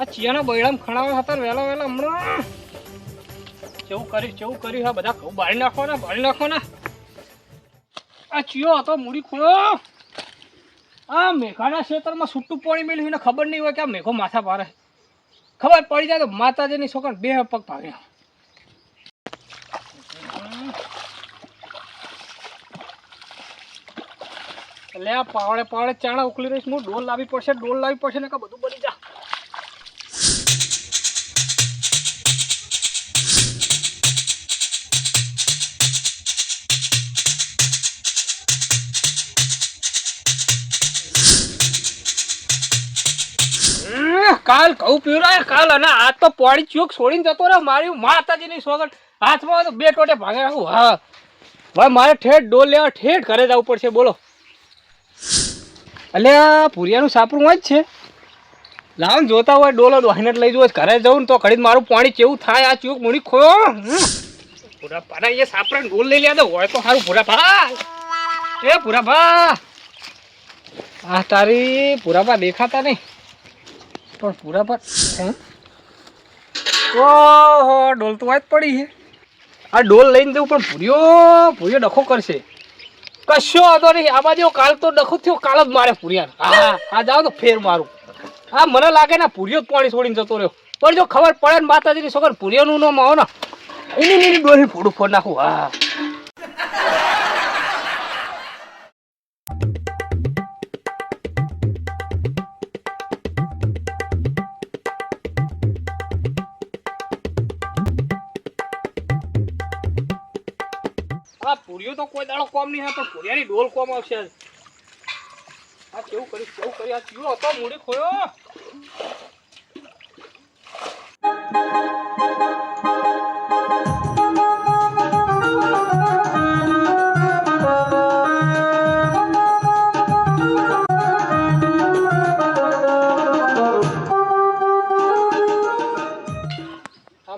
આ ચિયાના બૈડામ ખણાવે હતા વહેલા વહેલા હમણાં. કેવું કરી કેવું કર્યું હા બધા ઘઉં બાળી ને બાળી નાખો ને આ ચિયો હતો, મૂડી ખૂણો. આ મેઘાના ક્ષેત્રમાં છૂટું પાણી મેળવીને ખબર નહીં હોય કે આ મેઘો માથા પારે ખબર પડી જાય તો માતાજીની છોકરા બે પગ ભાગ્યા. એટલે આ પાવડે પાવડે ચાણા ઉકલી રહીશ. હું ડોલ લાવી પડશે, ડોલ લાવી પડશે ને કા બધું બની જા. કાલ કહું પીવરાય કાલ અને આ તો પોડી ચોક છોડીને જતો રહ્યો, મારી માતાજીની સોગટ હાથમાં બે ટોટે ભાગે રાખું. હા. ભાઈ મારે ઠેઠ ડોલ લેવા ઠેઠ ઘરે જવું પડશે, બોલો. એટલે આ પુરિયાનું સાપરું જ છે. લાવ જોતા હોય, ડોલો દોહીને લઈ જવું ઘરે જવું ને તો ઘડી મારું પાણી કેવું થાય, આ ચૂક મૂડી ખોયો. પૂરા પાના એ સાપરા ડોલ લઈ લે તો હોય તો સારું પૂરા ભા એ પૂરા ભા આ તારી પૂરા ભા દેખાતા નહીં. પણ પૂરા પર? ઓહો, ડોલ તો વાત પડી છે. આ ડોલ લઈને જવું પણ પૂર્યો પૂર્યો ડખો કરશે. કશો હતો નહીં, આમાં જેવો કાલ તો ડખો થયો, કાલ જ મારે પૂર્યા હા આ જાઓ તો ફેર મારું. હા, મને લાગે ને પૂર્યો જ પાણી છોડીને જતો રહ્યો. પણ જો ખબર પડે ને માતાજીની છોકર પૂર્યોનું નામ આવો ને. એની ડોલી ફોડું ફોડ નાખું. હા. આ તો કોઈ દાડો કોમ નહીં પણ પૂરિયાની ડોલ કોમ આવશે. આ કેવું કરી કેવું કરી આ ચિયો હતો, મૂડી ખોયો.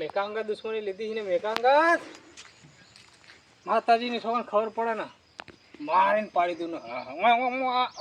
મેકાંગા દુશ્મની લીધી છે ને મેકાંગા માતાજીની છોકરાને ખબર પડે ને, મારીને પાડી દઉં ને.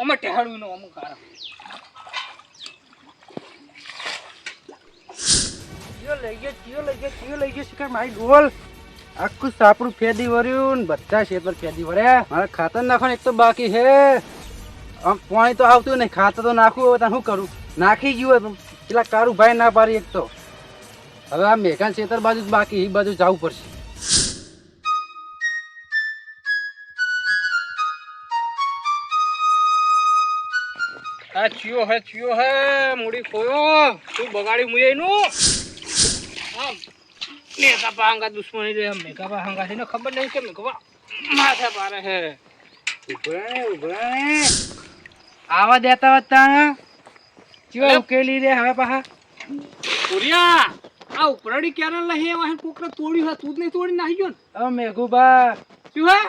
અમે ટેહાડું ને અમુક કારણ લઈ ગયો, ચિયો લઈ ગયો, ચિયો લઈ ગયો શિકાર મારી ડોલ. આખું સાપડું ફેદી વર્યું ને બધા શેતર ફેદી વર્યા. મારે ખાતર નાખવાનું એક તો બાકી છે. આમ પાણી તો આવતું નહીં, ખાતર તો નાખવું હવે ત્યાં શું કરું? નાખી ગયું પેલા કારું ભાઈ ના પાડી એક તો. હવે આ મેઘાન શેતર બાજુ બાકી એ બાજુ જવું પડશે. આ ચિયો હે ચિયો હે મૂડી ખોયો. તું બગાડી મુએ નું આમ. મેઘા પાંગા દુશ્મની રે મેઘા પાંગા છે ને ખબર નહીં કે મેઘા માથે પારે હે ઉભરાણે ઉભરાણે આવા દેતા હતા ચિયો ઉકેલી રે હવે પાહા. પુરિયા આ ઉપરાડી ક્યારે લહે વાહન કોકરે તોડ્યું હે તું જ નહીં તોડી નાખી ગયો ને મેઘુબા. શું હે?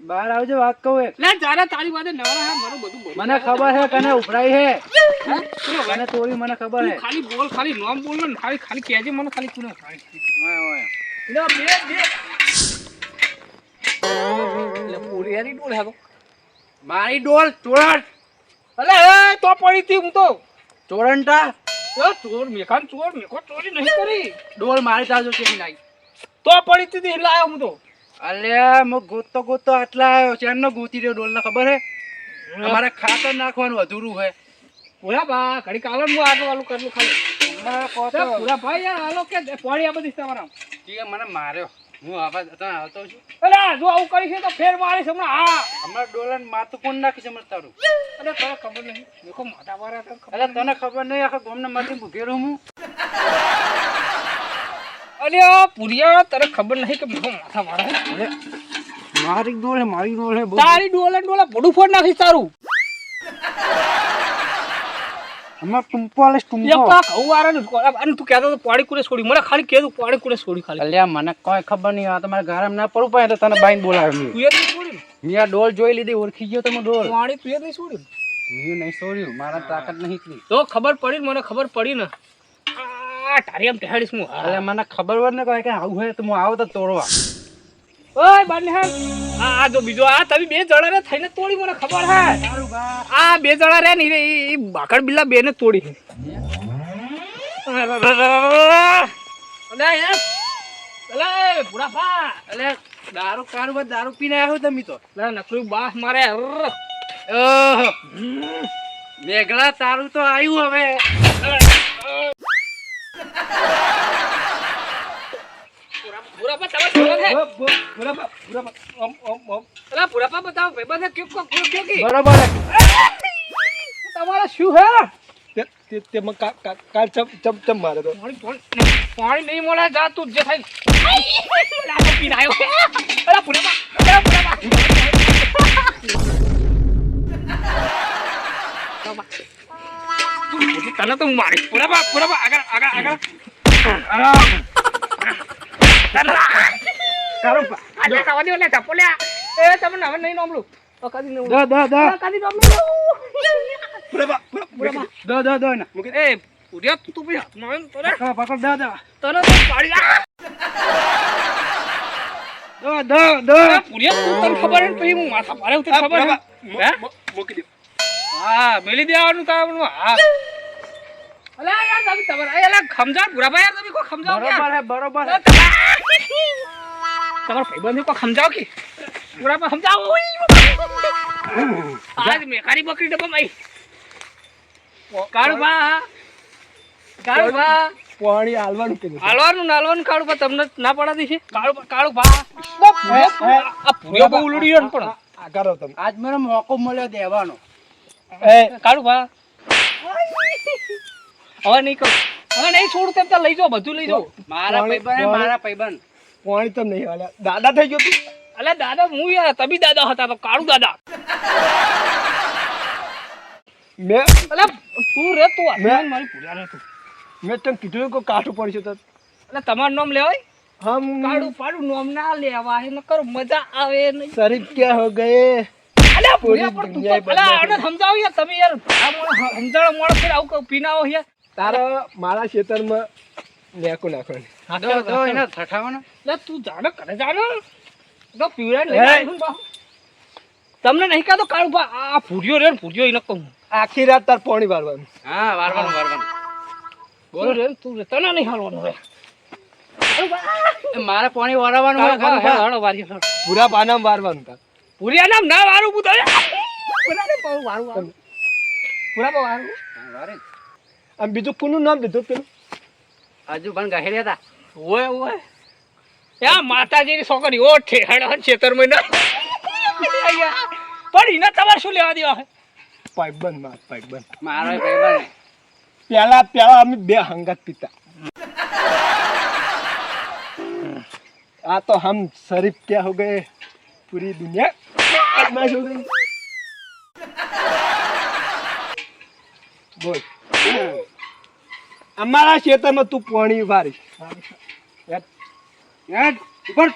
બહાર આવજો વાત કહું એક. લે જારે તારી વાતે નવરા હે મારું બધું બોલ. મને ખબર હે કને ઉભરાઈ હે? મને? તોડી મને ખબર હે. ખાલી બોલ ખાલી નામ બોલ ને ખાલી ખાલી કહેજે મને ખાલી તું ઓય, ઓય. લે બે બે. લે પુરિયાની ડોળ હે તો? મારી ડોલ ચોરણ અલે એ તો પડી હતી હું તો. ચોરણટા એ ચોર મેખાન ચોર મેકો ચોરી નહીં કરી. ડોલ મારી તાજો કે નહીં તો પડી એટલે હું તો. અલ્યા મો ગોતતો ગોતતો આટલા આવ્યો ચેનનો ગોતી રહ્યો ડોલ ખબર હે? અમારે ખાતર નાખવાનું અધૂરું હે. પૂરા બા ઘડી કાલો હું આટલું આલું કરલું ખાલી. પૂરા ભાઈ યાર હાલો કે પાણી આ બધી તમારા ઈ મને માર્યો. હું આવા જતા આવતો છું. અરે જો આવું કરી છે તો ફેર મારીશ હમણાં. હા. હમણાં ડોલન માથું કોણ નાખી છે મને તારું? અરે તને ખબર નહીં. દેખો માથા મારા તને ખબર તને ખબર નહીં આખા ગોમને માથે ભૂખેલો હું? અરે પુરિયા તને ખબર નહીં કે માથા મારે મારી ડોલ હે મારી ડોલ તારી ડોલે ડોલે ભડું ફોડ નાખી તારું. અમાર ટુંપો આલે ટુંપો. પા ઘઉં વાળા ને અને તું કહેતો તો પાણી કુડે છોડી. મને ખાલી કહેતું પાડી કુડે છોડી ખાલી. અલ્યા મને કોઈ ખબર નહીં આ તમારે ઘરે ના પડવું પડે તો તને બાઈન બોલાવ્યો મેં તું એ નહીં છોડી મિયા ડોલ જોઈ લીધી ઓળખી ગયો તમે ડોલ. પાણી તું એ નહીં છોડી ને? મેં નહીં છોડ્યું મારા તાકાત નહીં તો ખબર પડી મને ખબર પડી ને. આ તારી આમ ટેહાડીશ હું? અરે મને ખબર હોય ને કહે કે આવું હોય તો હું આવો તો તોડવા. ઓય બારને હા આ આ જો બીજો આ તમે બે જણા રે થઈને તોડી મને ખબર હે. આ બે જણા રે ને રે ઈ બાકડ બિલ્લા બે ને તોડી અલે યાર પૂરા ફા એટલે દારૂ કારુબા દારૂ પીને આવ્યો તમે તો. અલે નકરું બાસ મારે. ઓહ. ઓહો મેઘલા તારું તો આવ્યું હવે. બુઢાપા તમે કેવો છે? બ- બ- બરાબર, બરાબર. ઓમ, ઓમ, ઓમ. અલે બુઢાપા બતાવો ભાઈબંધે કેવું કો- કેવું કેવું કી? બરાબર તમારે શું હે તે- તે- તેમાં કા- કા- કા ચમ ચમ ચમ મારે તો પાણી નહીં મળે જા તું જે થાય પીને આવ્યો અલે બુઢાપા અલે તને તો હું મારીશ બુઢાપા આગળ આગળ આગળ મૂકી દે હા મેલી દેવાનું કામ હા. અલે યાર તમે તમારે અલા ખમજાવ બુરાબા યાર તમે ખમજાવ કે બરોબર હે બરોબર હે. તમારો ભાઈબંધ કોઈ ખમજાવ કે? બુરાબા સમજાવો આજ મેકારી બકરી ડબ્બામાં આવી. કાળુ ભા કાળુ ભા પાણી હાલવાનું કીધું હાલવાનું નાલવાનું કાળુ ભા તમને ના પડાતી છે? કાળુ કાળુ ભા આ પૂર્યો બહુ ઉલડ્યો ને પણ. આ કરો તમે. આજ મને મોકો મળ્યો દેવાનો. એ કાળુ ભા હવે નહીં કરું. હવે નહીં છોડું તેમ ત્યાં લઈ જાઓ બધું લઈ જાઓ. મારા ભાઈબંધ મારા ભાઈબંધ પાણી તો નહીં હાલ્યા દાદા થઈ ગયો તું? અલે દાદા હું યાર તબી દાદા હતા તો કાળુ દાદા. મેં અલે તું રે તું મેં- મારી પૂર્યા રે તું. મેં તને કીધું કે કાઠું પડશે તો. એટલે તમારું નામ લેવાય? હમ કાળું પાડું નામ ના લેવાય ન કરો મજા આવે નહીં. શરીફ ક્યાં હો ગયે? અલે પૂરી પૂર્યા તું અલે આને સમજાવો યાર તમે યાર આ મોણો સમજાવો મોણો ફેર આવું પીનાવો યાર. તારા મારા ખેતરમાં નેકું નાખવાનું. દો દો એને ઠઠાવાનો એટલે તું જાણો કરે જાણો. તો પીવડા લઈ. તમને નહીં કાતો કાળું ભા આ પૂર્યો રે ફૂર્યો એને કહું. આખી રાત તાર પાણી વારવાનું હા વારવાનું વારવાનું બોલ. રે તું રે તને નહીં હાલવાનું રે. મારે પાણી વારવાનું હાલો વારી પૂરા પાનામ વારવાનું તાર. પૂર્યા નામ ના વારું હું પૂરા વારું વારું. પૂરા વારું. વારે. આમ બીજું કોનું નામ લીધું પેલું? હજુ પણ ગહેડે હતા ઓય ઓય. યા માતાજીની છોકરી ઓ ઠેહાડા છેતર મહિના. પણ એને તમારે શું લેવા દેવા પાઇબન માર પાઇબન મારો પાઇબન પેલા પેલા અમે બે હંગત પીતા. આ તો હમ શરીફ ક્યાં હો ગયે? પૂરી દુનિયા બદમાશ હો બોલ. અમારા ખેતરમાં તું પાણી ઉભારીશ હેડ, ઉપર.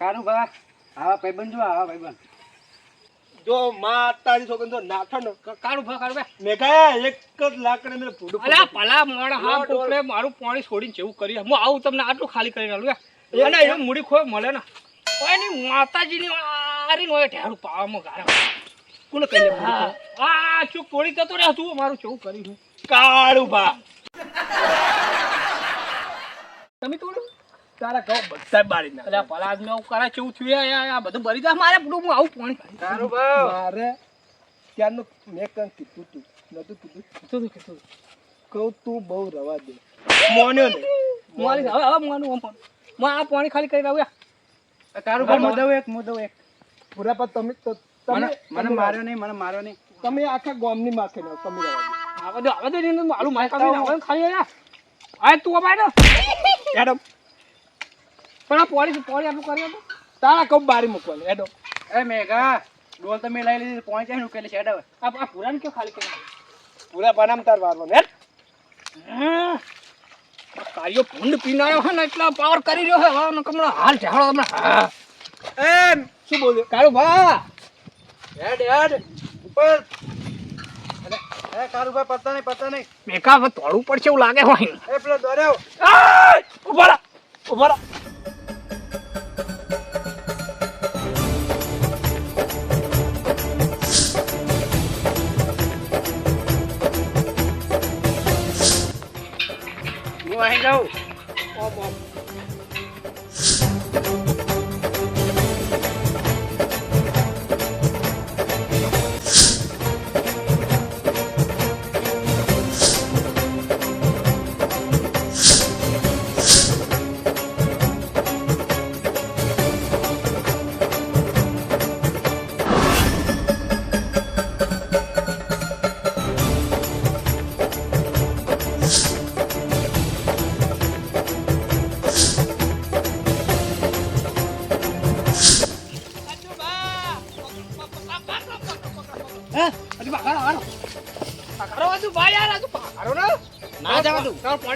કારુબા આવા ભાઈબંધ જો આવા ભાઈબંધ. જો માતાજી છોકરી જો નાઠો કાળું ભા કાળું મેં કહ્યા એક જ લાકડે મેં ફૂડું અલા પલા મોણ હા પોપડે મારું પાણી છોડીને જેવું કરી. હું આવું તમને આટલું ખાલી કરીને આલું અને એ મૂડી ખોય મળે ને. ઓયની માતાજીની આરી નો ઢેરું પાવામાં ગારા કોને કહી લે આ ચૂક તોડી જતો રે તું મારું જેવું કરી હું. કાળું ભા તમે તોડ્યું તારા કહો બધા બારી ના અલ્યા પલાદ આદમી આવું કરે કેવું થયું આ બધું બરી જા મારે પૂરું હું આવું પાણી કાઢી. કારુબા મારે ત્યારનું મેં કંઈક કીધું તું નતું કીધું. કીધું તું, કીધું કહું તું બહુ રવા દે. મોન્યો ને. મોલી હવે હવે માનું આમ પણ. મો આ પાણી ખાલી કરી આવું યાર. કારુબા મોદવ એક મોદવ એક. પૂરા પર તમે તો મને મને માર્યો નહીં મને માર્યો નહીં. તમે આખા ગોમની માથે ના તમે રવા દો. આવા દે આવા દે ને એનું મારું માય કાપીને આવા ખાલી યાર આ તું અપાય ને એડમ પણ આ પાણી પાણી આટલું કરી આપો. તારા કહું બારી મૂકવાનું એડમ એ મેઘા ડોલ તમે લઈ લીધી પોઈન્ટ છે ઉકેલી છે હવે. આ આ પુરાણ કેવું ખાલી કરી? પૂરા પાનામ તાર વારવાનું હેડ. આ કાર્યો ભૂંડ પીને આવ્યો છે ને એટલા પાવર કરી રહ્યો છે હવે આનો કમળો હાલ ઝાડો હા. એમ. શું બોલ્યો? કાળું ભા હેડ હેડ. ઉપર. એ કારુબા પતા નહીં પત્તા નહીં. મેકા હવે તોડવું પડશે એવું લાગે હોય. એ પેલો દોર્યો. ઊભા ઊભા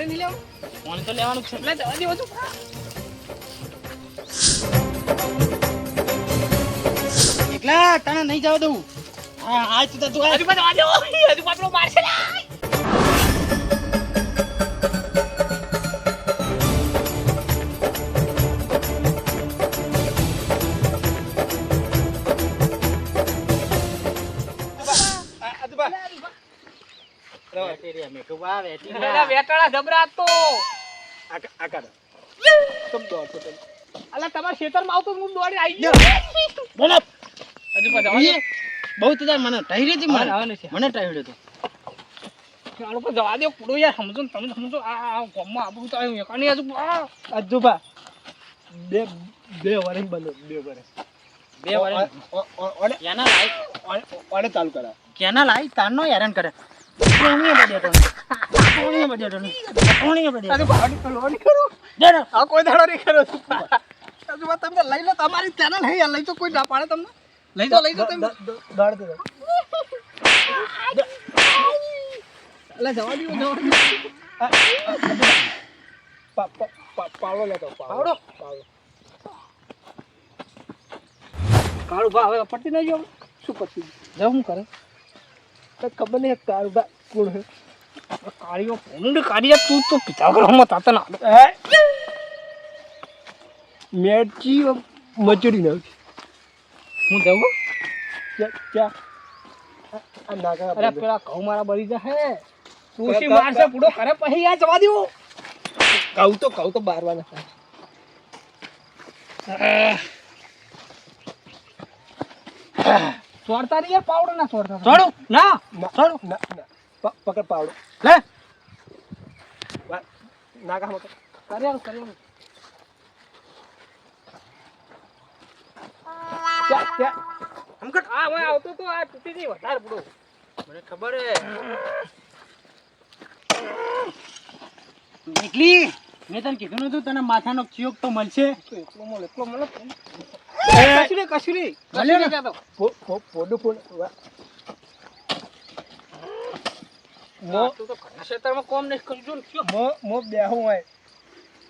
નહીં લેવું. ફોન તો લેવાનું છે. એટલે જવા દેવો છું? એકલા તને નહીં જવા દઉં. હા આજ તો તું હજુ પાછો વાજો હજુ પાછો મારશે લા. એલા વેટાળા જબરા તો અલા તમારા ખેતરમાં આવતો હું દોડી આવી ગયો. બોલો હજુ પાછો બહુ તો તાર મને ટાઈરી હતી મને મને ટાઈડ્યો તો આ લોકો જવા દો કુડો યાર સમજો ને તમે સમજો. આ આ ગામમાં આબુ તો આવ્યું એકાની હજુ અજુબા બે બે વરસ બનો બે વરસ. બે વાર કેના લાઈક ઓને ચાલુ કરા. કેના લાઈક તારનો હેરાન કરે. કોણીએ તમારી ચેનલ હે લઈ તો કોઈ ના પાડે તમને. લઈ જવા દો જવા દો પાવડો લેતો પાવડો? પાવડો કાળું ભા હવે પટી નહીં ગયો. શું પછી જાવ કરે કઈ ખબર નહીં કાળુ બા કોણ હે કાળીઓ કોણ કાઢીએ તું તો પિતા ગ્રહમાં તાતા ના હે? મેચી મચડી નાખી હું જાઉં? ક્યાં અરે પેલા ઘઉં મારા બળી જા તુલસી મારશે પૂડો કરે પછી યાર જવા દો કહું તો કહું તો બારવાના છોડતા નહીં યાર પાવડો ના છોડતા છોડું ના ના છોડું ના ના. પકડ પાવડો. લે. કર્યા ત્યાં ત્યાં આ હવે આવતો તો આ તૂટી ગઈ વધારે પૂડો. મને ખબર હે. નીકળી. મેં તને કીધું નતું તને માથાનો ચિયોગ તો મળશે. એટલો મળે એટલો મળે. કશું નહીં કશું નહીં ભલે ને. કહેતો ફો- ફો- ફોડું ફોડ. વા- મો તું તો ઘરના ખેતરમાં કોમ નહીં કરજો ને કયો. મો મો બેહું હોય.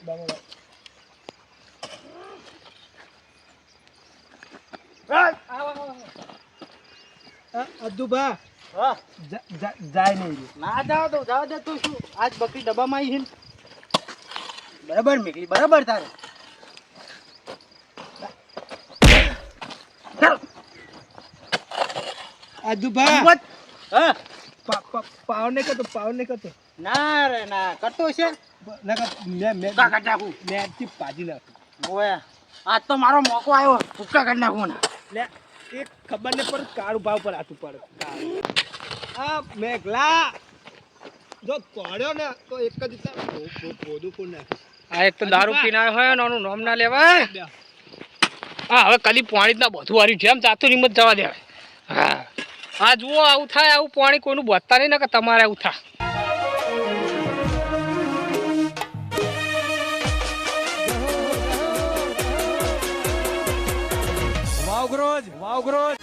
બરાબર અદ્દુભા હા. જા- જા- જાય નહીં ના જાવ તો જાવ દે તું શું? આજ બકરી ડબ્બામાં આવી છે બરાબર નીકળી બરાબર તારે. બસ. હા. પા- પાવને પાવ પાવને કતો પાવ નહીં કરતો. ના રે ના કટો છે ના મે મે ભૂક્કા કાઢી મે મેં પાજી નાખું. ઓય આજ તો મારો મોકો આવ્યો ભૂક્કા કાઢી નાખું ને લે એક ખબર નહીં પર કાળું ભાવ પર આતું પડે કાળું. આ મેઘલા. જો પડ્યો ને તો એક જ પોદું પણ નાખે આ એક તો દારૂ પીનાર હોય ને એનું નામ ના લેવાય. હા હવે કદી પાણી જ ના બધું વાર્યું. જેમ જાતું હિંમત જવા દેવાય. હા. આ જુઓ, આવું થાય, આવું પાણી કોઈનું બતતા નહીં ને કે તમારે આવું થાય. વાવગ્રોજ વાવગ્રોજ.